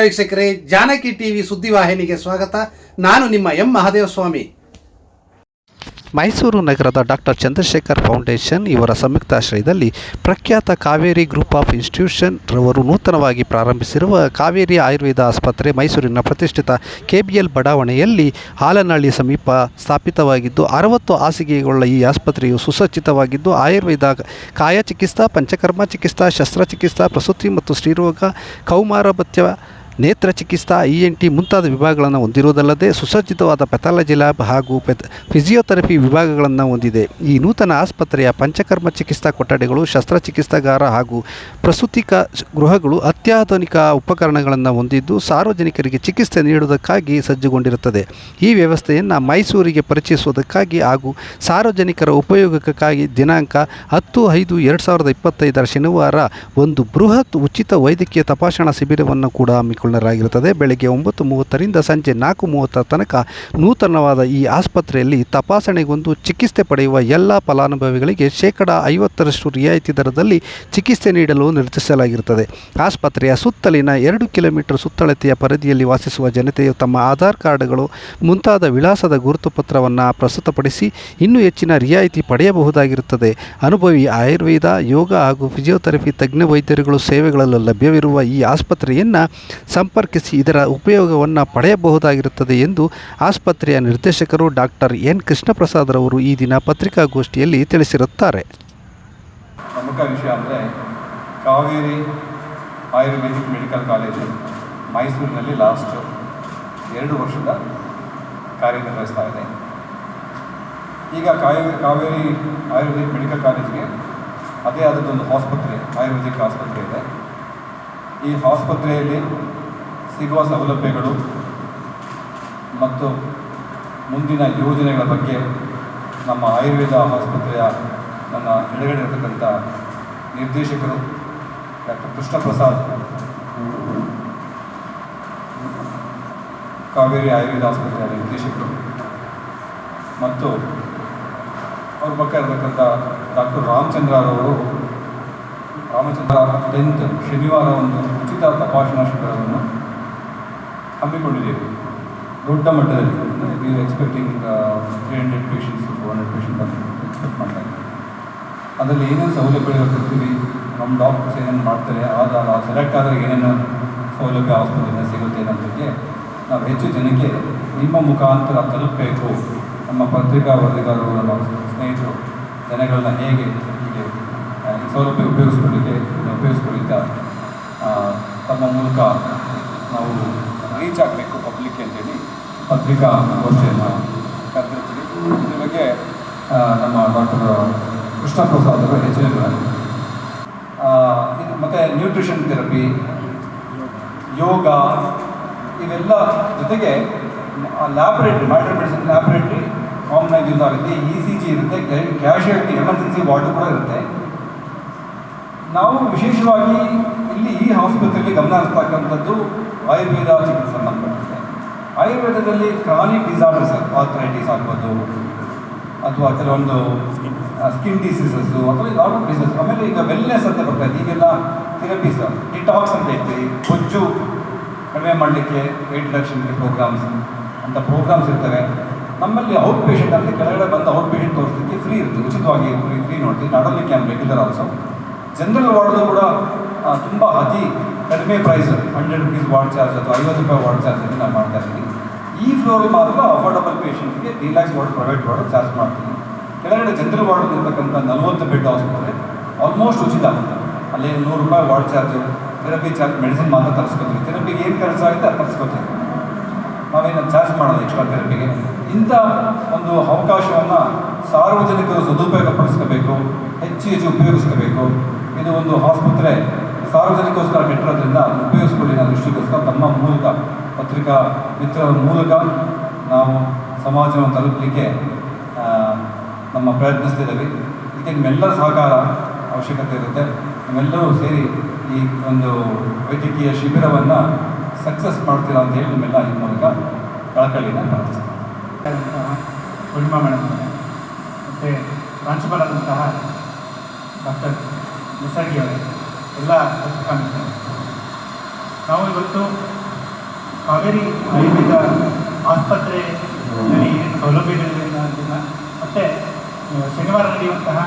ವೀಕ್ಷಕರೇ, ಜಾನಕಿ ಟಿವಿ ಸುದ್ದಿವಾಹಿನಿಗೆ ಸ್ವಾಗತ. ನಾನು ನಿಮ್ಮ ಎಂ ಮಹಾದೇವಸ್ವಾಮಿ. ಮೈಸೂರು ನಗರದ ಡಾಕ್ಟರ್ ಚಂದ್ರಶೇಖರ್ ಫೌಂಡೇಶನ್ ಇವರ ಸಂಯುಕ್ತಾಶ್ರಯದಲ್ಲಿ ಪ್ರಖ್ಯಾತ ಕಾವೇರಿ ಗ್ರೂಪ್ ಆಫ್ ಇನ್ಸ್ಟಿಟ್ಯೂಷನ್ ರವರು ನೂತನವಾಗಿ ಪ್ರಾರಂಭಿಸಿರುವ ಕಾವೇರಿ ಆಯುರ್ವೇದ ಆಸ್ಪತ್ರೆ ಮೈಸೂರಿನ ಪ್ರತಿಷ್ಠಿತ ಕೆಬಿಎಲ್ ಬಡಾವಣೆಯಲ್ಲಿ ಹಾಲನಹಳ್ಳಿ ಸಮೀಪ ಸ್ಥಾಪಿತವಾಗಿದ್ದು, ಅರವತ್ತು ಹಾಸಿಗೆಗಳ ಈ ಆಸ್ಪತ್ರೆಯು ಸುಸಜ್ಜಿತವಾಗಿದ್ದು, ಆಯುರ್ವೇದ ಕಾಯ ಚಿಕಿತ್ಸಾ ಪಂಚಕರ್ಮ ಚಿಕಿತ್ಸಾ, ಶಸ್ತ್ರಚಿಕಿತ್ಸಾ, ಪ್ರಸೂತಿ ಮತ್ತು ಸ್ತ್ರೀರೋಗ ಕೌಮಾರಭತ್ಯ ನೇತ್ರ ಚಿಕಿತ್ಸಾ ಇ ಎನ್ ಟಿ ಮುಂತಾದ ವಿಭಾಗಗಳನ್ನು ಹೊಂದಿರುವುದಲ್ಲದೆ ಸುಸಜ್ಜಿತವಾದ ಪೆಥಾಲಜಿ ಲ್ಯಾಬ್ ಹಾಗೂ ಪೆತ್ ಫಿಸಿಯೋಥೆರಪಿ ವಿಭಾಗಗಳನ್ನು ಹೊಂದಿದೆ. ಈ ನೂತನ ಆಸ್ಪತ್ರೆಯ ಪಂಚಕರ್ಮ ಚಿಕಿತ್ಸಾ ಕೊಠಡಿಗಳು, ಶಸ್ತ್ರಚಿಕಿತ್ಸಾಗಾರ ಹಾಗೂ ಪ್ರಸೂತಿಕ ಗೃಹಗಳು ಅತ್ಯಾಧುನಿಕ ಉಪಕರಣಗಳನ್ನು ಹೊಂದಿದ್ದು ಸಾರ್ವಜನಿಕರಿಗೆ ಚಿಕಿತ್ಸೆ ನೀಡುವುದಕ್ಕಾಗಿ ಸಜ್ಜುಗೊಂಡಿರುತ್ತದೆ. ಈ ವ್ಯವಸ್ಥೆಯನ್ನು ಮೈಸೂರಿಗೆ ಪರಿಚಯಿಸುವುದಕ್ಕಾಗಿ ಹಾಗೂ ಸಾರ್ವಜನಿಕರ ಉಪಯೋಗಕ್ಕಾಗಿ ದಿನಾಂಕ ಹತ್ತು ಐದು ಎರಡು ಸಾವಿರದ ಇಪ್ಪತ್ತೈದರ ಶನಿವಾರ ಒಂದು ಬೃಹತ್ ಉಚಿತ ವೈದ್ಯಕೀಯ ತಪಾಸಣಾ ಶಿಬಿರವನ್ನು ಕೂಡ ಹಮ್ಮಿಕೊಳ್ಳಲಾಗಿರುತ್ತದೆ ಬೆಳಗ್ಗೆ ಒಂಬತ್ತು ಮೂವತ್ತರಿಂದ ಸಂಜೆ ನಾಲ್ಕು ಮೂವತ್ತರ ತನಕ ನೂತನವಾದ ಈ ಆಸ್ಪತ್ರೆಯಲ್ಲಿ ತಪಾಸಣೆಗೊಂದು ಚಿಕಿತ್ಸೆ ಪಡೆಯುವ ಎಲ್ಲ ಫಲಾನುಭವಿಗಳಿಗೆ ಶೇಕಡ ಐವತ್ತರಷ್ಟು ರಿಯಾಯಿತಿ ದರದಲ್ಲಿ ಚಿಕಿತ್ಸೆ ನೀಡಲು ನಿರ್ಧರಿಸಲಾಗಿರುತ್ತದೆ. ಆಸ್ಪತ್ರೆಯ ಸುತ್ತಲಿನ ಎರಡು ಕಿಲೋಮೀಟರ್ ಸುತ್ತಳತೆಯ ಪರಿಧಿಯಲ್ಲಿ ವಾಸಿಸುವ ಜನತೆಯು ತಮ್ಮ ಆಧಾರ್ ಕಾರ್ಡ್ಗಳು ಮುಂತಾದ ವಿಳಾಸದ ಗುರುತು ಪತ್ರವನ್ನು ಪ್ರಸ್ತುತಪಡಿಸಿ ಇನ್ನೂ ಹೆಚ್ಚಿನ ರಿಯಾಯಿತಿ ಪಡೆಯಬಹುದಾಗಿರುತ್ತದೆ. ಅನುಭವಿ ಆಯುರ್ವೇದ, ಯೋಗ ಹಾಗೂ ಫಿಸಿಯೋಥೆರಪಿ ತಜ್ಞ ವೈದ್ಯರುಗಳು ಸೇವೆಗಳಲ್ಲೂ ಲಭ್ಯವಿರುವ ಈ ಆಸ್ಪತ್ರೆಯನ್ನು ಸಂಪರ್ಕಿಸಿ ಇದರ ಉಪಯೋಗವನ್ನು ಪಡೆಯಬಹುದಾಗಿರುತ್ತದೆ ಎಂದು ಆಸ್ಪತ್ರೆಯ ನಿರ್ದೇಶಕರು ಡಾಕ್ಟರ್ ಎನ್ ಕೃಷ್ಣಪ್ರಸಾದ್ ರವರು ಈ ದಿನ ಪತ್ರಿಕಾಗೋಷ್ಠಿಯಲ್ಲಿ ತಿಳಿಸಿರುತ್ತಾರೆ. ಪ್ರಮುಖ ವಿಷಯ ಅಂದರೆ ಕಾವೇರಿ ಆಯುರ್ವೇದಿಕ್ ಮೆಡಿಕಲ್ ಕಾಲೇಜು ಮೈಸೂರಿನಲ್ಲಿ ಲಾಸ್ಟ್ ಎರಡು ವರ್ಷದ ಕಾರ್ಯನಿರ್ವಹಿಸ್ತಾ ಇದೆ. ಈಗ ಕಾವೇರಿ ಕಾವೇರಿ ಆಯುರ್ವೇದಿಕ್ ಮೆಡಿಕಲ್ ಕಾಲೇಜಿಗೆ ಅದೇ ಆದದ್ದೊಂದು ಆಸ್ಪತ್ರೆ, ಆಯುರ್ವೇದಿಕ್ ಆಸ್ಪತ್ರೆ ಇದೆ. ಈ ಆಸ್ಪತ್ರೆಯಲ್ಲಿ ಸಿಗುವ ಸೌಲಭ್ಯಗಳು ಮತ್ತು ಮುಂದಿನ ಯೋಜನೆಗಳ ಬಗ್ಗೆ ನಮ್ಮ ಆಯುರ್ವೇದ ಆಸ್ಪತ್ರೆಯ ನನ್ನ ಎಡಗಡೆ ಇರತಕ್ಕಂಥ ನಿರ್ದೇಶಕರು ಡಾಕ್ಟರ್ ಕೃಷ್ಣ ಪ್ರಸಾದ್ ಕಾವೇರಿ ಆಯುರ್ವೇದ ಆಸ್ಪತ್ರೆಯ ನಿರ್ದೇಶಕರು ಮತ್ತು ಅವ್ರ ಪಕ್ಕ ಇರತಕ್ಕಂಥ ಡಾಕ್ಟರ್ ರಾಮಚಂದ್ರರವರು ರಾಮಚಂದ್ರ ಟೆಂತ್ ಶನಿವಾರ ಒಂದು ಉಚಿತ ತಪಾಸಣಾ ಶಿಬಿರವನ್ನು ಹಮ್ಮಿಕೊಂಡಿದ್ದೇವೆ. ದೊಡ್ಡ ಮಟ್ಟದಲ್ಲಿ. We expecting three hundred patients four hundred patient ಅಂತ ಎಕ್ಸ್ಪೆಕ್ಟ್ ಮಾಡ್ತಾ ಇದ್ದೀವಿ. ಅದರಲ್ಲಿ ಏನೇನು ಸೌಲಭ್ಯಗಳು ಕೊಡ್ತೀವಿ? ನಮ್ಮ ಡಾಕ್ಟರ್ಸ್ ಏನೇನು ಮಾಡ್ತಾರೆ? ಆದ ಸೆಲೆಕ್ಟ್ ಆದರೆ ಏನೇನು ಸೌಲಭ್ಯ ಆಸ್ಪತ್ರೆಯಿಂದ ಸಿಗುತ್ತೆ ಅನ್ನೋದಕ್ಕೆ ನಾವು ಹೆಚ್ಚು ಜನಕ್ಕೆ ನಿಮ್ಮ ಮುಖಾಂತರ ತಲುಪಬೇಕು. ನಮ್ಮ ಪತ್ರಿಕಾ ವರದಿಗಾರರು, ನಮ್ಮ ಸ್ನೇಹಿತರು, ಜನಗಳನ್ನ ಹೇಗೆ ಹೀಗೆ ಸೌಲಭ್ಯ ಉಪಯೋಗಿಸ್ಕೊಳ್ಳಿಕ್ಕೆ ಉಪಯೋಗಿಸ್ಕೊಳ್ಳಿದ್ದ ತಮ್ಮ ಮೂಲಕ ನಾವು ರೀಚ್ ಆಗಬೇಕು ಪಬ್ಲಿಕ್ಗೆ ಅಂತೇಳಿ. ಪತ್ರಿಕಾ ಗೋಷ್ಠಿಯನ್ನು ಕರೆದಿರ್ತೀವಿ. ಇದ್ರ ಬಗ್ಗೆ ನಮ್ಮ ಡಾಕ್ಟರ್ ಕೃಷ್ಣ ಪ್ರಸಾದ್ ಅವರು ಹೆಚ್ಚಿನ ಮತ್ತು ನ್ಯೂಟ್ರಿಷನ್ ಥೆರಪಿ ಯೋಗ ಇವೆಲ್ಲ ಜೊತೆಗೆ laboratory micro medicine laboratory common ಆಗಿ ಯೂಸ್ ಆಗುತ್ತೆ ಇ ಸಿ ಜಿ ಇರುತ್ತೆ ಕ್ಯಾಶುಯಾಲಿಟಿ ಎಮರ್ಜೆನ್ಸಿ ವಾರ್ಡು ಕೂಡ ಇರುತ್ತೆ. ನಾವು ವಿಶೇಷವಾಗಿ ಇಲ್ಲಿ ಈ ಆಸ್ಪತ್ರೆಗೆ ಗಮನ ಹರಿಸ್ತಕ್ಕಂಥದ್ದು ಆಯುರ್ವೇದ ಚಿಕಿತ್ಸೆ ಮಾಡ್ಕೊಳ್ತಾರೆ ಆಯುರ್ವೇದದಲ್ಲಿ ಕ್ರಾನಿಕ್ ಡಿಸಾರ್ಡರ್ಸ್ ಆರ್ಥರೈಟಿಸ್ ಆಗ್ಬೋದು, ಅಥವಾ ಕೆಲವೊಂದು ಸ್ಕಿನ್ ಡಿಸೀಸಸ್ಸು ಅಥವಾ ಲಾಟ್ ಡಿಸೀಸ್ ಆಮೇಲೆ ಈಗ ವೆಲ್ನೆಸ್ ಅಂತ ಬರ್ತಾ ಇದೆ ಈಗೆಲ್ಲ ಥೆರಪೀಸ್ ಡಿಟಾಕ್ಸ್ ಅಂತ ಹೇಳ್ತೀವಿ. ಬೊಜ್ಜು ಕಡಿಮೆ ಮಾಡಲಿಕ್ಕೆ ವೆಯ್ಟ್ ರಿಡಕ್ಷನ್ಗೆ ಪ್ರೋಗ್ರಾಮ್ಸ್ ಅಂತ ಪ್ರೋಗ್ರಾಮ್ಸ್ ಇರ್ತವೆ. ನಮ್ಮಲ್ಲಿ ಔಟ್ ಪೇಷಂಟ್ ಅಂದರೆ ಕೆಳಗಡೆ ಬಂದು ಔಟ್ ಪೇಷಂಟ್ ತೋರಿಸ್ಲಿಕ್ಕೆ ಫ್ರೀ ಇರುತ್ತೆ. ಉಚಿತವಾಗಿ ಫ್ರೀ ನೋಡ್ತೀವಿ. ನಾಟ್ ಓನ್ಲಿ ಆಲ್ಸೋ ಜನರಲ್ ವಾರ್ಡ್ದು ಕೂಡ ತುಂಬ ಅತಿ ಕಡಿಮೆ price hundred rupees ward charge ಅಥವಾ ಐವತ್ತು ರೂಪಾಯಿ ವಾರ್ಡ್ ಚಾರ್ಜ್ ನಾವು ಮಾಡ್ತಾ ಇದ್ದೀನಿ ಈ ಫ್ಲೋರ್ ಮಾತ್ರ ಅಫೋರ್ಡಬಲ್ ಪೇಷಂಟ್ಗೆ deluxe ward private ward charge ಮಾಡ್ತೀನಿ ಕೆಳಗಡೆ ಜನರಲ್ ವಾರ್ಡ್ ಇರ್ತಕ್ಕಂಥ ನಲವತ್ತು ಬೆಡ್ ಆಸ್ಪತ್ರೆ ಆಲ್ಮೋಸ್ಟ್ ಉಚಿತ ಅಲ್ಲಿ ನೂರು ರೂಪಾಯಿ ward charge therapy charge medicine ಮಾತ್ರ ತರಿಸ್ಕೊತೀವಿ. ಥೆರಪಿಗೆ ಏನು ಖರ್ಚು ಆಗುತ್ತೆ ಅದು ತರಿಸ್ಕೊತೀವಿ. ನಾವೇನು ಚಾರ್ಜ್ ಮಾಡೋದು ಎಕ್ಸ್ಟ್ರಾ ಥೆರಪಿಗೆ ಇಂಥ ಒಂದು ಅವಕಾಶವನ್ನು ಸಾರ್ವಜನಿಕರು ಸದುಪಯೋಗಪಡಿಸ್ಕೋಬೇಕು, ಹೆಚ್ಚು ಹೆಚ್ಚು ಉಪಯೋಗಿಸ್ಕೋಬೇಕು. ಇದು ಒಂದು ಆಸ್ಪತ್ರೆ ಸಾರ್ವಜನಿಕೋಸ್ಕರ ಬಿಟ್ಟಿರೋದ್ರಿಂದ ಉಪಯೋಗಿಸ್ಕೊಳ್ಳಿ ಅನ್ನೋ ದೃಷ್ಟಿಗೋಸ್ಕರ ತಮ್ಮ ಮೂಲಕ ಪತ್ರಿಕಾ ಮಿತ್ರರ ಮೂಲಕ ನಾವು ಸಮಾಜವನ್ನು ತಲುಪಲಿಕ್ಕೆ ನಮ್ಮ ಪ್ರಯತ್ನಿಸ್ತಿದ್ದೇವೆ. ಇದಕ್ಕೆ ನಿಮ್ಮೆಲ್ಲರ ಸಹಕಾರ ಅವಶ್ಯಕತೆ ಇರುತ್ತೆ. ನಿಮ್ಮೆಲ್ಲರೂ ಸೇರಿ ಈ ಒಂದು ವೈದ್ಯಕೀಯ ಶಿಬಿರವನ್ನು ಸಕ್ಸಸ್ ಮಾಡ್ತೀರಾ ಅಂತ ಹೇಳಿ ನಿಮ್ಮೆಲ್ಲ ಈ ಮೂಲಕ ಕಳಕಳಿ ಪ್ರಾರ್ಥಿಸ್ತೀನಿ. ಪೂರ್ಣಿಮಾ ಮೇಡಮ್, ಮತ್ತು ಪ್ರಾಂಶುಪಾಲರಂತಹ ಡಾಕ್ಟರ್ ನಿಸರ್ಗಿ ಅವರೇ. ಎಲ್ಲ ಮಿತ್ರರು ನಾವು ಇವತ್ತು ಕಾವೇರಿ ಆಯುರ್ವೇದ ಆಸ್ಪತ್ರೆಯಲ್ಲಿ ಏನು ಸೌಲಭ್ಯಗಳಿದೆ ಅದನ್ನು ಮತ್ತು ಶನಿವಾರ ನಡೆಯುವಂತಹ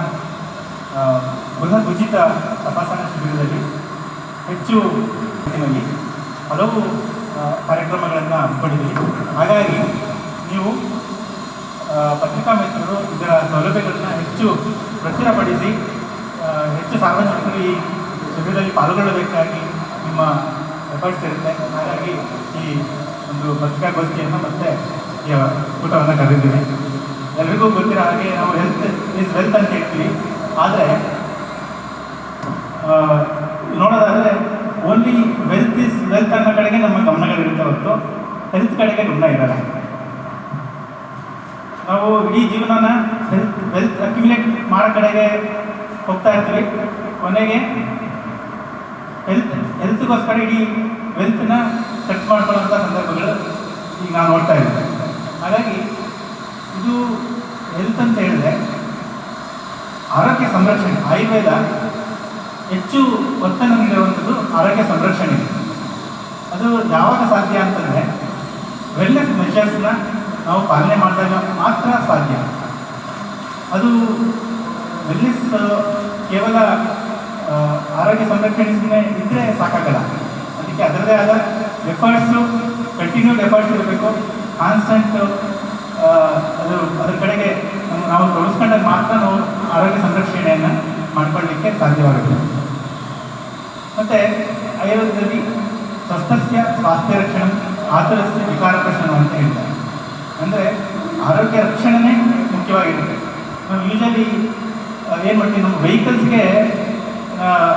ಬೃಹತ್ ಉಚಿತ ತಪಾಸಣಾ ಶಿಬಿರದಲ್ಲಿ ಹೆಚ್ಚು ಹಲವು ಕಾರ್ಯಕ್ರಮಗಳನ್ನು ಹಮ್ಮಿಕೊಂಡಿದ್ದೀವಿ. ಹಾಗಾಗಿ ನೀವು ಪತ್ರಿಕಾ ಮಿತ್ರರು ಇದರ ಸೌಲಭ್ಯಗಳನ್ನು ಹೆಚ್ಚು ಪ್ರಚುರಪಡಿಸಿ ಹೆಚ್ಚು ಸಾರ್ವಜನಿಕರು ಈ ಶಿಬಿರದಲ್ಲಿ ಪಾಲ್ಗೊಳ್ಳಬೇಕಾಗಿ ನಿಮ್ಮ ಎಫರ್ಟ್ಸ್ ಇರುತ್ತೆ. ಹಾಗಾಗಿ ಈ ಒಂದು ಪತ್ರಿಕಾಗೋಷ್ಠಿಯನ್ನು ಮತ್ತೆ ಈ ಊಟವನ್ನು ಕರೆದಿದ್ದೀವಿ. ಎಲ್ರಿಗೂ ಗೊತ್ತಿರೋ ಹಾಗೆ ನಾವು ಹೆಲ್ತ್ ಈಸ್ ವೆಲ್ತ್ ಅಂತ ಹೇಳ್ತೀವಿ. ಆದರೆ ನೋಡೋದಾದರೆ ಓನ್ಲಿ ವೆಲ್ತ್ ಇಸ್ ವೆಲ್ತ್ ಅನ್ನೋ ಕಡೆಗೆ ನಮ್ಮ ಗಮನಗಳಿರುತ್ತೆ ಹೊತ್ತು ಹೆಲ್ತ್ ಕಡೆಗೆ ಗಮನ ಇರಲ್ಲ. ನಾವು ಇಡೀ ಜೀವನನ ಹೆಲ್ತ್ ವೆಲ್ತ್ ಅಕ್ಯುಮಿಲೇಟ್ ಮಾಡೋ ಕಡೆಗೆ ಹೋಗ್ತಾ ಇರ್ತೀವಿ. ಕೊನೆಗೆ ಹೆಲ್ತ್ ಹೆಲ್ತ್ಗೋಸ್ಕರ ಇಡೀ ವೆಲ್ತ್ನ ಖರ್ಚು ಮಾಡ್ಕೊಳ್ಳೋಂಥ ಸಂದರ್ಭಗಳು ಈಗ ನಾವು ನೋಡ್ತಾ ಇದ್ದೇವೆ. ಹಾಗಾಗಿ ಇದು ಹೆಲ್ತ್ ಅಂತ ಹೇಳಿದ್ರೆ ಆರೋಗ್ಯ ಸಂರಕ್ಷಣೆ, ಆಯುರ್ವೇದ ಹೆಚ್ಚು ಒತ್ತನ್ನು ನೀಡುವಂಥದ್ದು ಆರೋಗ್ಯ ಸಂರಕ್ಷಣೆ. ಅದು ಯಾವಾಗ ಸಾಧ್ಯ ಅಂತಂದರೆ ವೆಲ್ನೆಸ್ ಮೆಷರ್ಸ್ನ ನಾವು ಪಾಲನೆ ಮಾಡಿದಾಗ ಮಾತ್ರ ಸಾಧ್ಯ. ಅದು ವೆಲ್ನೆಸ್ ಕೇವಲ ಆರೋಗ್ಯ ಸಂರಕ್ಷಣೆ ಸುಮ್ಮನೆ ಇದ್ದರೆ ಸಾಕಾಗಲ್ಲ. ಅದಕ್ಕೆ ಅದರದೇ ಆದ ಎಫರ್ಟ್ಸು ಕಂಟಿನ್ಯೂ ಎಫರ್ಟ್ಸ್ ಇರಬೇಕು. ಕಾನ್ಸ್ಟೆಂಟ್ ಅದು ಅದ್ರ ಕಡೆಗೆ ನಾವು ತೊಡಸ್ಕೊಂಡಾಗ ಮಾತ್ರ ನಾವು ಆರೋಗ್ಯ ಸಂರಕ್ಷಣೆಯನ್ನು ಮಾಡ್ಕೊಳ್ಳಿಕ್ಕೆ ಸಾಧ್ಯವಾಗುತ್ತೆ. ಮತ್ತು ಆಯುರ್ವೇದದಲ್ಲಿ ಸ್ವಸ್ಥಸ್ಯ, ಸ್ವಾಸ್ಥ್ಯ ರಕ್ಷಣೆ, ಆತರಸ್ಯ, ವಿಕಾರ ಪ್ರಶ್ನೆ ಅಂತ ಹೇಳ್ತಾರೆ. ಅಂದರೆ ಆರೋಗ್ಯ ರಕ್ಷಣೆನೇ ಮುಖ್ಯವಾಗಿರುತ್ತೆ. ನಾವು ಯೂಶಲಿ ಏನು ಮಾಡ್ತೀವಿ ನಮ್ಮ ವೆಹಿಕಲ್ಸ್ಗೆ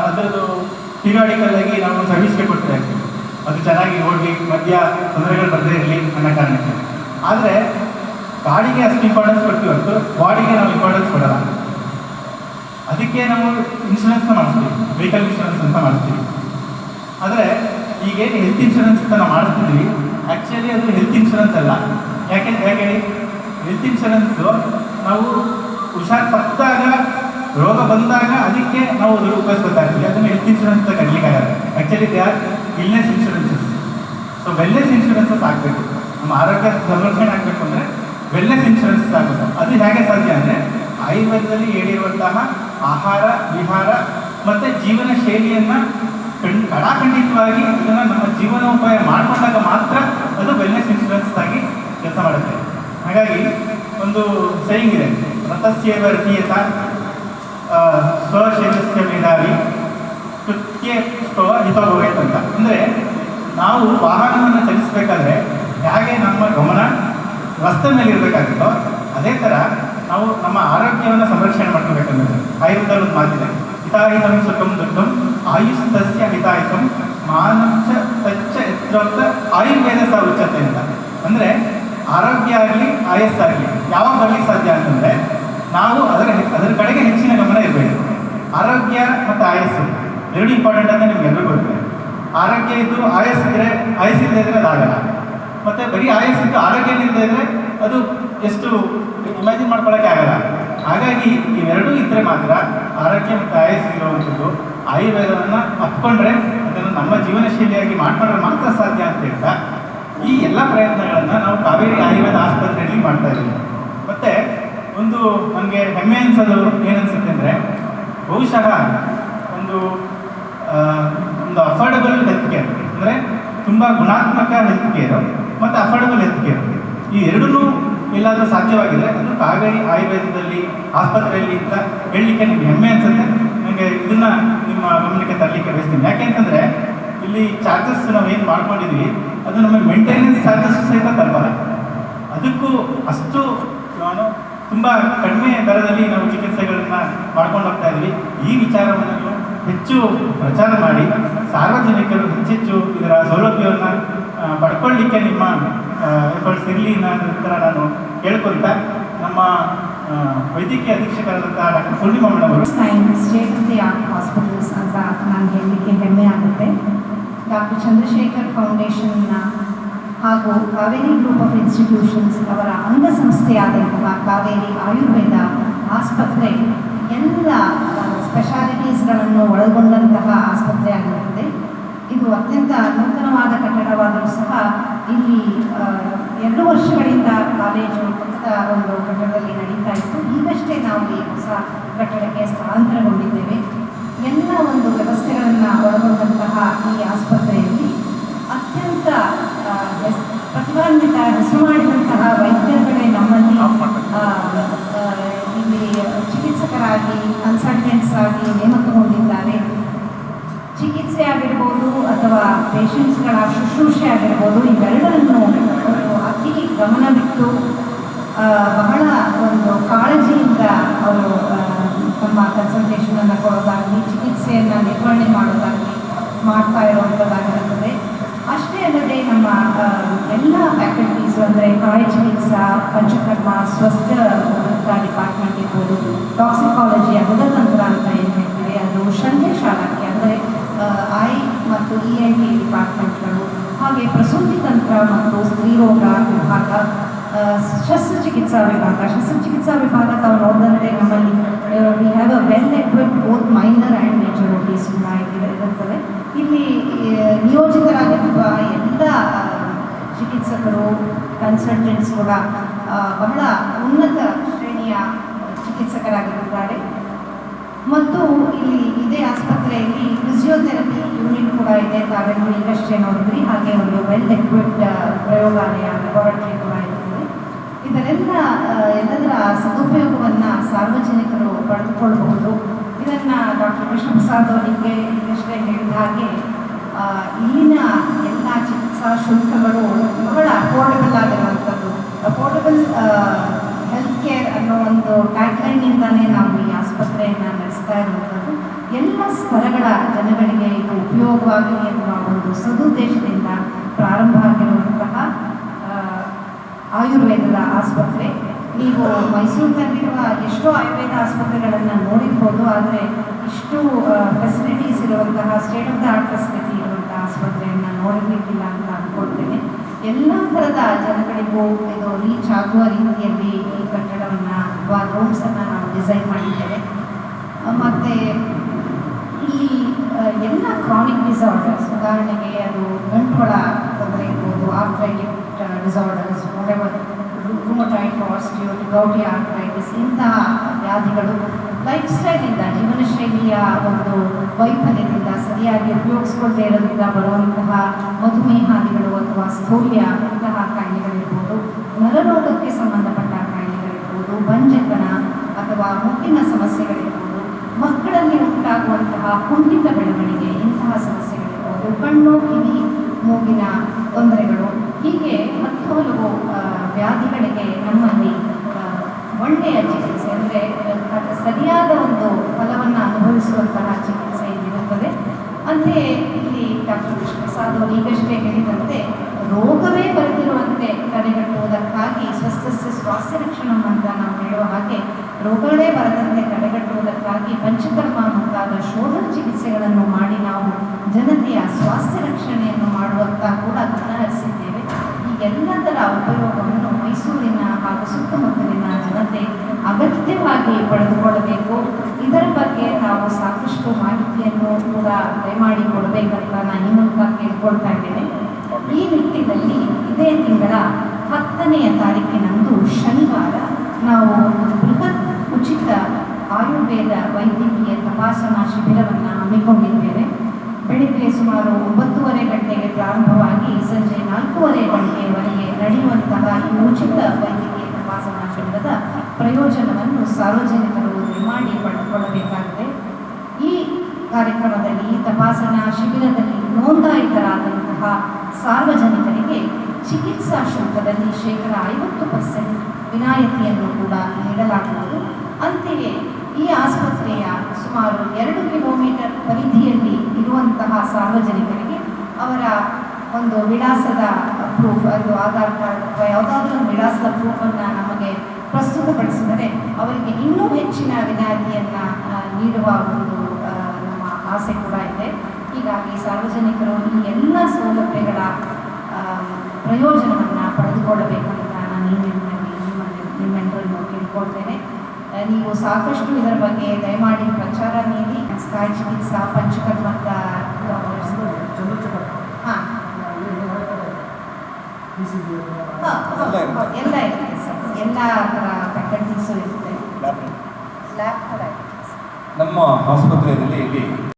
ಅದರದ್ದು ಪೀರಿಯಾಡಿಕಲ್ ಆಗಿ ನಾವು ಸರ್ವಿಸ್ಗೆ ಕೊಡ್ತಾ ಇರ್ತೀವಿ ಅದು ಚೆನ್ನಾಗಿ ನೋಡಿ ಮಧ್ಯ ತೊಂದರೆಗಳು ಬರದೇ ಇರಲಿ ಅನ್ನೋ ಕಾರಣಕ್ಕೆ. ಆದರೆ ಗಾಡಿಗೆ ಅಷ್ಟು ಇಂಪಾರ್ಟೆನ್ಸ್ ಕೊಡ್ತೀವಿ ಹೊರತು ಬಾಡಿಗೆ ನಾವು ಇಂಪಾರ್ಟೆನ್ಸ್ ಕೊಡಲ್ಲ. ಅದಕ್ಕೆ ನಾವು ಇನ್ಶೂರೆನ್ಸ್ನ ಮಾಡಿಸ್ತೀವಿ ವೆಹಿಕಲ್ ಇನ್ಶೂರೆನ್ಸ್ ಅಂತ ಮಾಡಿಸ್ತೀವಿ. ಆದರೆ ಈಗೇನು ಹೆಲ್ತ್ ಇನ್ಶೂರೆನ್ಸ್ ಅಂತ ನಾವು ಮಾಡಿಸ್ತಿದ್ವಿ ಆ್ಯಕ್ಚುಲಿ ಅದು ಹೆಲ್ತ್ ಇನ್ಶೂರೆನ್ಸ್ ಅಲ್ಲ. ಯಾಕೆ ಯಾಕೆ ಹೆಲ್ತ್ ಇನ್ಶೂರೆನ್ಸು ನಾವು ಹುಷಾರು ತಪ್ಪಿದಾಗ ರೋಗ ಬಂದಾಗ ಅದಕ್ಕೆ ನಾವು ಅದು ಉಪಯೋಗಿಸ್ಕೊತಾ ಇರ್ತೀವಿ. ಅದನ್ನು ಹೆಲ್ತ್ ಇನ್ಶೂರೆನ್ಸ್ ಅಂತ ಕರೀಲಿಕ್ಕಾಗಲ್ಲ. Actually they are illness insurances so wellness insurances ಆಗಬೇಕು. ನಮ್ಮ ಆರೋಗ್ಯ ಸಂರಕ್ಷಣೆ ಆಗಬೇಕು ಅಂದರೆ ವೆಲ್ನೆಸ್ ಇನ್ಶೂರೆನ್ಸ್ ಆಗಬೇಕು. ಅದು ಹೇಗೆ ಸಾಧ್ಯ ಅಂದರೆ ಆಯುರ್ವೇದದಲ್ಲಿ ಹೇಳಿರುವಂತಹ ಆಹಾರ, ವಿಹಾರ ಮತ್ತು ಜೀವನ ಶೈಲಿಯನ್ನು ಕಣ್ ಕಡಾಖಂಡಿತವಾಗಿ ಇದನ್ನು ನಮ್ಮ ಜೀವನೋಪಾಯ ಮಾಡಿಕೊಂಡಾಗ ಮಾತ್ರ ಅದು ವೆಲ್ನೆಸ್ ಇನ್ಶೂರೆನ್ಸ್ ಆಗಿ ಕೆಲಸ ಮಾಡುತ್ತೆ. ಹಾಗಾಗಿ ಒಂದು ಸೈಂಗ್ ಇದೆ. ರಥಸ್ಯೇವ ರಥೀಯತ ಸ್ವಶರೀರಸ್ಯ ಮೇಧಾವಿ ಕೃತ್ಯ ಅಂತ ಅಂದರೆ ನಾವು ವಾಹನವನ್ನು ಚಲಿಸಬೇಕಾದ್ರೆ ಹೇಗೆ ನಮ್ಮ ಗಮನ ರಸ್ತೆ ಮೇಲೆ ಇರಬೇಕಾಗುತ್ತೋ ಅದೇ ಥರ ನಾವು ನಮ್ಮ ಆರೋಗ್ಯವನ್ನು ಸಂರಕ್ಷಣೆ ಮಾಡ್ಕೋಬೇಕಂದ್ರೆ ಆಯುರ್ವೇದ ಒಂದು ಮಾತಿದೆ. ಹಿತಾಹಿತಂ ಸುಖಂ ದುಃಖಂ ಆಯುಷ್ ತಸ್ಯ ಹಿತಾಯಿತಂ ಮಾನಂಚ ತಚ್ಚ ಎತ್ತ ಆಯುರ್ವೇದ ಸಹ ಉಚ್ಚತೆ ಅಂತ. ಅಂದರೆ ಆರೋಗ್ಯ ಆಗಲಿ, ಆಯಸ್ಸಾಗಲಿ ಯಾವಾಗ ಬರಲಿಕ್ಕೆ ಸಾಧ್ಯ ಅಂತಂದರೆ ನಾವು ಅದರ ಅದರ ಕಡೆಗೆ ಹೆಚ್ಚಿನ ಗಮನ ಇರಬೇಕು. ಆರೋಗ್ಯ ಮತ್ತು ಆಯಸ್ಸು ಎರಡು ಇಂಪಾರ್ಟೆಂಟ್ ಅಂತ ನಿಮ್ಗೆ ಎಲ್ಲರೂ ಗೊತ್ತಿದೆ ಆರೋಗ್ಯ ಇದ್ದು ಆಯಸ್ಸಿದ್ರೆ ಆಯಸ್ಸಿಲ್ಲದೆ ಇದ್ರೆ ಅದಾಗಲ್ಲ ಮತ್ತು ಬರೀ ಆಯಸ್ಸಿದ್ದು ಆರೋಗ್ಯ ಇಲ್ಲದೆ ಇದ್ರೆ ಅದು ಎಷ್ಟು ಇಮ್ಯಾಜಿನ್ ಮಾಡ್ಕೊಳಕ್ಕೆ ಆಗಲ್ಲ. ಹಾಗಾಗಿ ಇವೆರಡೂ ಇದ್ದರೆ ಮಾತ್ರ ಆರೋಗ್ಯ ಮತ್ತು ಆಯಸ್ಸು ಇರುವಂಥದ್ದು ಆಯುರ್ವೇದವನ್ನು ಅಪ್ಕೊಂಡ್ರೆ ಅದನ್ನು ನಮ್ಮ ಜೀವನ ಶೈಲಿಯಾಗಿ ಮಾಡ್ಕೊಂಡ್ರೆ ಮಾತ್ರ ಸಾಧ್ಯ ಅಂತ ಹೇಳ್ತಾ, ಈ ಎಲ್ಲ ಪ್ರಯತ್ನಗಳನ್ನು ನಾವು ಕಾವೇರಿ ಆಯುರ್ವೇದ ಆಸ್ಪತ್ರೆಯಲ್ಲಿ ಮಾಡ್ತಾ ಇದ್ದೀವಿ. ಮತ್ತು ಒಂದು ನನಗೆ ಹೆಮ್ಮೆ ಅನ್ಸೋದು ಏನನ್ಸುತ್ತೆ ಅಂದರೆ, ಬಹುಶಃ ಒಂದು ಒಂದು ಅಫೋರ್ಡಬಲ್ ಹೆಲ್ತ್ ಕೇರ್ ಅಂದರೆ ತುಂಬ ಗುಣಾತ್ಮಕ ಹೆಲ್ತ್ ಕೇರ್ ಮತ್ತು ಅಫೋರ್ಡಬಲ್ ಹೆಲ್ತ್ ಕೇರ್ ಈ ಎರಡೂ ಎಲ್ಲಾದರೂ ಸಾಧ್ಯವಾಗಿದೆ ಅದು ಕಾವೇರಿ ಆಯುರ್ವೇದದಲ್ಲಿ ಆಸ್ಪತ್ರೆಯಲ್ಲಿ ಅಂತ ಹೇಳಲಿಕ್ಕೆ ನಿಮಗೆ ಹೆಮ್ಮೆ ಅನ್ಸುತ್ತೆ. ನನಗೆ ಇದನ್ನು ನಿಮ್ಮ ಗಮನಕ್ಕೆ ತರಲಿಕ್ಕೆ ಬಯಸ್ತೀನಿ. ಯಾಕೆ ಅಂತಂದರೆ, ಇಲ್ಲಿ ಚಾರ್ಜಸ್ ನಾವು ಏನು ಮಾಡ್ಕೊಂಡಿದ್ವಿ, ಅದು ನಮಗೆ ಮೇಂಟೆನೆನ್ಸ್ ಚಾರ್ಜಸ್ ಸಹಿತ ತಲುಪಲ್ಲ ಅದಕ್ಕೂ ಅಷ್ಟು ನಾನು ತುಂಬ ಕಡಿಮೆ ದರದಲ್ಲಿ ನಾವು ಚಿಕಿತ್ಸೆಗಳನ್ನ ಮಾಡ್ಕೊಂಡು ಹೋಗ್ತಾ ಇದ್ವಿ. ಈ ವಿಚಾರವನ್ನು ಹೆಚ್ಚು ಪ್ರಚಾರ ಮಾಡಿ ಸಾರ್ವಜನಿಕರು ಹೆಚ್ಚೆಚ್ಚು ಇದರ ಸೌಲಭ್ಯವನ್ನು ಪಡ್ಕೊಳ್ಳಿಕ್ಕೆ ನಿಮ್ಮ ಎಫರ್ಟ್ಸ್ ಇರಲಿ ನಂತರ ನಾನು ಕೇಳ್ಕೊಳ್ತಾ, ನಮ್ಮ ವೈದ್ಯಕೀಯ ಅಧೀಕ್ಷಕರಾದಂತಹ ಡಾಕ್ಟರ್ ಪೂರ್ಣಿಮಾ ಮೇಡಮ್ ಅವರು ಹಾಸ್ಪಿಟಲ್ಸ್ ಅಂತ ನಾನು ಹೇಳಲಿಕ್ಕೆ ಹೆಮ್ಮೆ ಆಗುತ್ತೆ. ಡಾಕ್ಟರ್ ಚಂದ್ರಶೇಖರ್ ಫೌಂಡೇಶನ್ನ ಹಾಗೂ ಕಾವೇರಿ ಗ್ರೂಪ್ ಆಫ್ ಇನ್ಸ್ಟಿಟ್ಯೂಷನ್ಸ್ ಅವರ ಅಂಗಸಂಸ್ಥೆಯಾದಂತಹ ಕಾವೇರಿ ಆಯುರ್ವೇದ ಆಸ್ಪತ್ರೆ, ಎಲ್ಲ ಸ್ಪೆಷಾಲಿಟೀಸ್ಗಳನ್ನು ಒಳಗೊಂಡಂತಹ ಆಸ್ಪತ್ರೆ ಆಗಿರುತ್ತದೆ. ಇದು ಅತ್ಯಂತ ನೂತನವಾದ ಕಟ್ಟಡವಾದರೂ ಸಹ ಇಲ್ಲಿ ಎರಡು ವರ್ಷಗಳಿಂದ ಕಾಲೇಜು ಪಕ್ಕದ ಒಂದು ಕಟ್ಟಡದಲ್ಲಿ ನಡೀತಾ ಇತ್ತು. ಈಗಷ್ಟೇ ನಾವು ಈ ಹೊಸ ಕಟ್ಟಡಕ್ಕೆ ಸ್ಥಳಾಂತರಗೊಂಡಿದ್ದೇವೆ. ಎಲ್ಲ ಒಂದು ವ್ಯವಸ್ಥೆಗಳನ್ನು ಒಳಗೊಂಡಂತಹ ಈ ಆಸ್ಪತ್ರೆಯಲ್ಲಿ ಪ್ರತಿಭಾನ್ವಿತ ಹೆಸರು ಮಾಡಿದಂತಹ ವೈದ್ಯರುಗಳೇ ನಮ್ಮಲ್ಲಿ ಇಲ್ಲಿ ಚಿಕಿತ್ಸಕರಾಗಿ ಕನ್ಸಲ್ಟೆಂಟ್ಸ್ ಆಗಿ ನೇಮಕಗೊಂಡಿದ್ದಾರೆ ಚಿಕಿತ್ಸೆ ಆಗಿರ್ಬೋದು ಅಥವಾ ಪೇಷಂಟ್ಸ್ಗಳ ಶುಶ್ರೂಷೆ ಆಗಿರ್ಬೋದು ಇವೆರಡನ್ನು ಅವರು ಅತಿ ಗಮನವಿಟ್ಟು ಬಹಳ ಒಂದು ಕಾಳಜಿಯಿಂದ ಅವರು ತಮ್ಮ ಕನ್ಸಲ್ಟೇಷನನ್ನು ಕೊಡೋದಾಗಲಿ ಚಿಕಿತ್ಸೆಯನ್ನು ನಿರ್ವಹಣೆ ಮಾಡೋದಾಗಲಿ ಮಾಡ್ತಾ ಇರುವಂಥದ್ದಾಗಿರುತ್ತದೆ. ಅಷ್ಟೇ ಅಲ್ಲದೆ ನಮ್ಮ ಎಲ್ಲ ಫ್ಯಾಕಲ್ಟೀಸ್ ಅಂದರೆ ಕಾಲೇಜ್ ಚಿಕಿತ್ಸಾ ಪಂಚಕರ್ಮ, ಸ್ವಸ್ಥ ಡಿಪಾರ್ಟ್ಮೆಂಟ್ ಇರ್ಬೋದು ಟಾಕ್ಸಿಕಾಲಜಿ ಅಗುದತಂತ್ರ ಅಂತ ಏನು ಹೇಳ್ತೀವಿ, ಅದು ಶಂಕೆ ಶಾಲಾಕ್ಕೆ ಅಂದರೆ ಐ ಮತ್ತು ಇ ಐ ಟಿ ಡಿಪಾರ್ಟ್ಮೆಂಟ್ಗಳು ಹಾಗೆ ಪ್ರಸೂತಿ ತಂತ್ರ ಮತ್ತು ಸ್ತ್ರೀರೋಗ ವಿಭಾಗ ಶಸ್ತ್ರಚಿಕಿತ್ಸಾ ವಿಭಾಗ. ಶಸ್ತ್ರಚಿಕಿತ್ಸಾ ವಿಭಾಗ ತಾವು ನೋಡಿದಂತೆ ನಮ್ಮಲ್ಲಿ we have a well equipped both minor and major OTs ಇರುತ್ತದೆ ಇಲ್ಲಿ ನಿಯೋಜಿತರಾಗಿರುವ ಆ, ಚಿಕಿತ್ಸಕರು ಕನ್ಸಲ್ಟೆಂಟ್ಸ್ ಕೂಡ ಬಹಳ ಉನ್ನತ ಶ್ರೇಣಿಯ ಚಿಕಿತ್ಸಕರಾಗಿರುತ್ತಾರೆ ಮತ್ತು ಇಲ್ಲಿ ಇದೇ ಆಸ್ಪತ್ರೆಯಲ್ಲಿ ಫಿಸಿಯೋಥೆರಪಿ ಯೂನಿಟ್ ಕೂಡ ಇದೆ. ತಾವೆಲ್ಲೂ ಈಗಷ್ಟೇ ನೋಡಿದ್ರಿ. ಹಾಗೆ ಒಂದು ವೆಲ್ ಎಕ್ವಿಪ್ಡ್ ಪ್ರಯೋಗಾಲಯ ಲ್ಯಾಬೊರೇಟರಿ ಕೂಡ ಇರುತ್ತದೆ ಇದರೆಲ್ಲ ಎಲ್ಲದರ ಸದುಪಯೋಗವನ್ನು ಸಾರ್ವಜನಿಕರು ಪಡೆದುಕೊಳ್ಳಬಹುದು. ಇದನ್ನು ಡಾಕ್ಟರ್ ಕೃಷ್ಣ ಪ್ರಸಾದ್ ಅವರಿಗೆ ಈಗಷ್ಟೇ ಹೇಳಿದ ಹಾಗೆ ಇಲ್ಲಿನ ಎಲ್ಲ ಚಿಕಿತ್ಸಾ ಶುಲ್ಕಗಳು ಬಹಳ ಅಫೋರ್ಡಬಲ್ ಆಗಿರುವಂಥದ್ದು. ಅಫೋರ್ಡಬಲ್ ಹೆಲ್ತ್ ಕೇರ್ ಅನ್ನೋ ಒಂದು ಟ್ಯಾಗ್ಲೈನ್ನಿಂದಲೇ ನಾವು ಈ ಆಸ್ಪತ್ರೆಯನ್ನು ನಡೆಸ್ತಾ ಇರುವಂಥದ್ದು. ಎಲ್ಲ ಸ್ತರಗಳ ಜನಗಳಿಗೆ ಇದು ಉಪಯೋಗವಾಗಲಿ ಎನ್ನುವ ಒಂದು ಸದುದ್ದೇಶದಿಂದ ಪ್ರಾರಂಭ ಆಗಿರುವಂತಹ ಆಯುರ್ವೇದದ ಆಸ್ಪತ್ರೆ. ನೀವು ಮೈಸೂರಿನಲ್ಲಿರುವ ಎಷ್ಟೋ ಆಯುರ್ವೇದ ಆಸ್ಪತ್ರೆಗಳನ್ನು ನೋಡಿರ್ಬೋದು, ಆದರೆ ಇಷ್ಟು ಫೆಸಿಲಿಟೀಸ್ ಇರುವಂತಹ state of the art facility ಆಸ್ಪತ್ರೆಯನ್ನು ನೋಡಬೇಕಿಲ್ಲ ಅಂತ ಅಂದ್ಕೊಳ್ತೇನೆ ಎಲ್ಲ ಥರದ ಜನಗಳಿಗೂ ಇದು ರೀಚ್ ಆಗುವ ರೀತಿಯಲ್ಲಿ ಈ ಕಟ್ಟಡವನ್ನು ಅಥವಾ ರೂಮ್ಸನ್ನು ನಾವು ಡಿಸೈನ್ ಮಾಡಿದ್ದೇವೆ. ಮತ್ತು ಆ, ಎಲ್ಲ ಕ್ರಾನಿಕ್ ಡಿಸಾರ್ಡರ್ಸ್ ಉದಾಹರಣೆಗೆ ಅದು ಗಂಟುಗಳ ತೊಂದರೆ ಇರ್ಬೋದು arthritic disorders rheumatoid osteo gouty arthritis ಇಂತಹ ವ್ಯಾಧಿಗಳು ಲೈಫ್ ಸ್ಟೈಲಿಂದ ಜೀವನ ಶೈಲಿಯ ಒಂದು ವೈಫಲ್ಯದಿಂದ ಸರಿಯಾಗಿ ಉಪಯೋಗಿಸ್ಕೊಳ್ತಾ ಇರೋದ್ರಿಂದ ಬರುವಂತಹ ಮಧುಮೇಹಾದಿಗಳು ಅಥವಾ ಸ್ಥೂಲ್ಯ ಇಂತಹ ಕಾಯಿಲೆಗಳಿರ್ಬೋದು, ನರರೋಗಕ್ಕೆ ಸಂಬಂಧಪಟ್ಟ ಕಾಯಿಲೆಗಳಿರ್ಬೋದು, ಬಂಜತನ ಅಥವಾ ಮುಟ್ಟಿನ ಸಮಸ್ಯೆಗಳಿರ್ಬೋದು, ಮಕ್ಕಳಲ್ಲಿ ಉಂಟಾಗುವಂತಹ ಕುಂಠಿತ ಬೆಳವಣಿಗೆ ಇಂತಹ ಸಮಸ್ಯೆಗಳಿರ್ಬೋದು, ಕಣ್ಣು, ಕಿವಿ, ಮೂಗಿನ ತೊಂದರೆಗಳು ಹೀಗೆ ಹತ್ತು ಹಲವು ಆ, ವ್ಯಾಧಿಗಳಿಗೆ ನಮ್ಮಲ್ಲಿ ಆ, ಒಳ್ಳೆಯ ಚಿಕಿತ್ಸೆ ಅಂದರೆ ಸರಿಯಾದ ಒಂದು ಫಲವನ್ನು ಅನುಭವಿಸುವಂತಹ ಚಿಕಿತ್ಸೆ ಇಲ್ಲಿರುತ್ತದೆ ಅಂತೆಯೇ ಇಲ್ಲಿ ಡಾಕ್ಟರ್ ಕೃಷ್ಣ ಪ್ರಸಾದ್ ಅವರು ಈಗಷ್ಟೇ ಹೇಳಿದಂತೆ ರೋಗವೇ ಬರೆದಿರುವಂತೆ ತಡೆಗಟ್ಟುವುದಕ್ಕಾಗಿ ಸ್ವಾಸ್ಥ್ಯ ರಕ್ಷಣಂ ಅಂತ ನಾವು ಹೇಳುವ ಹಾಗೆ ರೋಗಗಳೇ ಬರದಂತೆ ತಡೆಗಟ್ಟುವುದಕ್ಕಾಗಿ ಪಂಚಕರ್ಮ ಮುಂತಾದ ಶೋಧ ಚಿಕಿತ್ಸೆಗಳನ್ನು ಮಾಡಿ ನಾವು ಜನತೆಯ ಸ್ವಾಸ್ಥ್ಯ ರಕ್ಷಣೆಯನ್ನು ಮಾಡುವಂತ ಕೂಡ ಗಮನ ಹರಿಸಿದ್ದೇವೆ ಈ ಎಲ್ಲದರ ಉಪಯೋಗವನ್ನು ಮೈಸೂರಿನ ಹಾಗೂ ಸುತ್ತಮುತ್ತಲಿನ ಜನತೆ ಅಗತ್ಯವಾಗಿ ಪಡೆದುಕೊಳ್ಳಬೇಕು. ಇದರ ಬಗ್ಗೆ ನಾವು ಸಾಕಷ್ಟು ಮಾಹಿತಿಯನ್ನು ಕೂಡ ದಯಮಾಡಿ ಕೊಡಬೇಕಂತ ನಾನು ಮೂಲಕ ಕೇಳ್ಕೊಳ್ತಾ ಇದ್ದೇನೆ. ಈ ನಿಟ್ಟಿನಲ್ಲಿ ಇದೇ ತಿಂಗಳ ಹತ್ತನೆಯ ಶನಿವಾರ ನಾವು ಬೃಹತ್ ಉಚಿತ ಆಯುರ್ವೇದ ವೈದ್ಯಕೀಯ ತಪಾಸಣಾ ಶಿಬಿರವನ್ನು ಹಮ್ಮಿಕೊಂಡಿದ್ದೇವೆ. ಬೆಳಿಗ್ಗೆ ಸುಮಾರು ಒಂಬತ್ತೂವರೆ ಗಂಟೆಗೆ ಪ್ರಾರಂಭವಾಗಿ ಸಂಜೆ ನಾಲ್ಕೂವರೆ ಗಂಟೆಯವರೆಗೆ ನಡೆಯುವಂತಹ ಈ ಉಚಿತ ವೈದ್ಯಕೀಯ ತಪಾಸಣಾ ಶಿಬಿರದ ಪ್ರಯೋಜನವನ್ನು ಸಾರ್ವಜನಿಕರು ಮಾಡಿ ಪಡೆದುಕೊಳ್ಳಬೇಕಾಗಿದೆ ಈ ಕಾರ್ಯಕ್ರಮದಲ್ಲಿ ತಪಾಸಣಾ ಶಿಬಿರದಲ್ಲಿ ನೋಂದಾಯಿತರಾದಂತಹ ಸಾರ್ವಜನಿಕರಿಗೆ ಚಿಕಿತ್ಸಾ ಶುಲ್ಕದಲ್ಲಿ ಶೇಕಡ ಐವತ್ತು ಪರ್ಸೆಂಟ್ ವಿನಾಯಿತಿಯನ್ನು ಕೂಡ ನೀಡಲಾಗುವುದು. ಅಂತೆಯೇ ಈ ಆಸ್ಪತ್ರೆಯ ಸುಮಾರು ಎರಡು ಕಿಲೋಮೀಟರ್ ಪರಿಧಿಯಲ್ಲಿ ಇರುವಂತಹ ಸಾರ್ವಜನಿಕರಿಗೆ ಅವರ ಒಂದು ವಿಳಾಸದ ಪ್ರೂಫ್ ಅದು ಆಧಾರ್ ಕಾರ್ಡ್ ಅಥವಾ ಯಾವುದಾದ್ರೂ ಒಂದು ವಿಳಾಸದ ಪ್ರೂಫನ್ನು ನಮಗೆ ಪ್ರಸ್ತುತಪಡಿಸಿದರೆ ಅವರಿಗೆ ಇನ್ನೂ ಹೆಚ್ಚಿನ ವಿನಾಯಿತಿಯನ್ನು ನೀಡುವ ಒಂದು ನಮ್ಮ ಆಸೆ ಕೂಡ ಇದೆ. ಹೀಗಾಗಿ ಸಾರ್ವಜನಿಕರು ಪ್ರಯೋಜನವನ್ನು ಪಡೆದುಕೊಳ್ಳಬೇಕಂತ ನಾನು ಈ ನಿಟ್ಟಿನಲ್ಲಿ ನಿಮ್ಮೆಲ್ಲರನ್ನು ಕೇಳ್ಕೊಳ್ತೇನೆ. ನೀವು ಸಾಕಷ್ಟು ಇದರ ಬಗ್ಗೆ ದಯಮಾಡಿ ಪ್ರಚಾರ ನೀಡಿ. ಸ್ಕಾಯ್ ಚಿಕಿತ್ಸಾ ಪಂಚಕತ್ವ ಅಂತ ಹಾಂ. ಎಲ್ಲ ಇದೆ ಸರ್. ಎಲ್ಲ ಥರ ಇರುತ್ತೆ ನಮ್ಮ ಆಸ್ಪತ್ರೆಯಲ್ಲಿ ಇಲ್ಲಿ